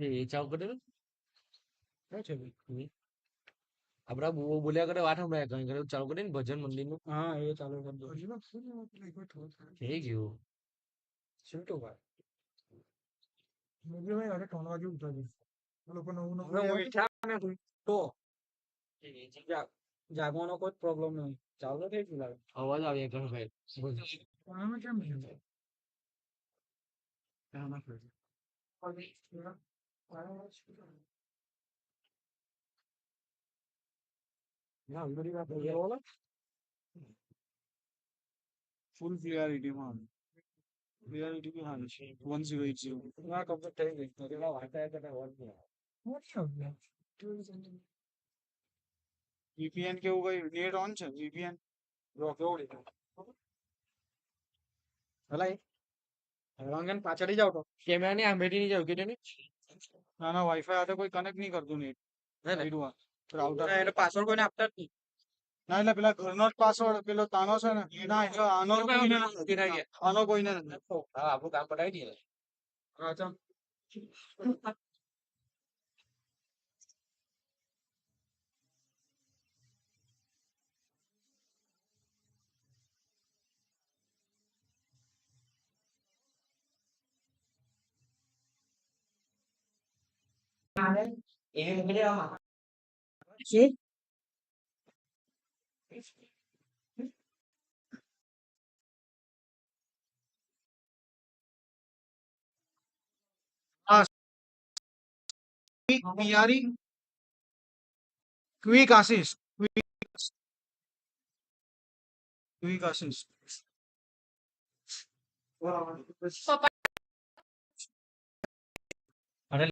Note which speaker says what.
Speaker 1: એ કરી
Speaker 2: ભાઈ?
Speaker 1: આપડા બહુ બોલ્યા કરે વાત સંભળાય ચાલુ કરી ને ભજન મંદિરનું
Speaker 2: હા એ ચાલુ કરી દો.
Speaker 1: થઈ ગયું.
Speaker 2: સિન્ટુભાઈ
Speaker 3: હવે
Speaker 2: હવે ઉઠ્યા ને કોઈ. તો. જા- જાગવાનો કોઈ પ્રોબ્લેમ નહીં ચાલુ થઈ ગયું લાગે
Speaker 1: અવાજ આવે ઘણો ભાઈ બોલ.
Speaker 2: ના અંદરની વાત નહીં બોલો
Speaker 3: ફૂલ ક્લિયરિટીમાં ક્લિયરિટી બી હાલ છે વન ઝીરો એટ ઝીરો
Speaker 2: ના કમ્પ્લીટ થઈ ગઈ તો પેલા વાંચતા હતા અવાજ નહીં આવે
Speaker 3: વીપીએન કેવું કઈ નેટ ઓન છે? વીપીએન
Speaker 2: જો કેવું લીધું હલાય. રંગન પાછળ જાવ તો.
Speaker 1: કેમેરા ની આંબેટી ની જાવ કે તેની
Speaker 3: ના ના વાઈફાઈ હાથે કોઈ કનેક્ટ નહીં કરતું નેટ
Speaker 2: હે ને?
Speaker 3: રાઉટર
Speaker 2: એટલે પાસવર્ડ કોઈને આપતા જ નહીં.
Speaker 3: ના એટલે પેલા ઘરનો જ પાસવર્ડ પેલો તાનો છે ને. ના એટલે આનો
Speaker 2: કોઈ
Speaker 3: કોઈને.
Speaker 2: નથી.
Speaker 3: આનો કોઈને નથી.
Speaker 1: હા આપણું કામ પટાવી દઈએ
Speaker 2: હા ચાલ.
Speaker 3: Sí. Miyari quick assist quick assist quick assist wow.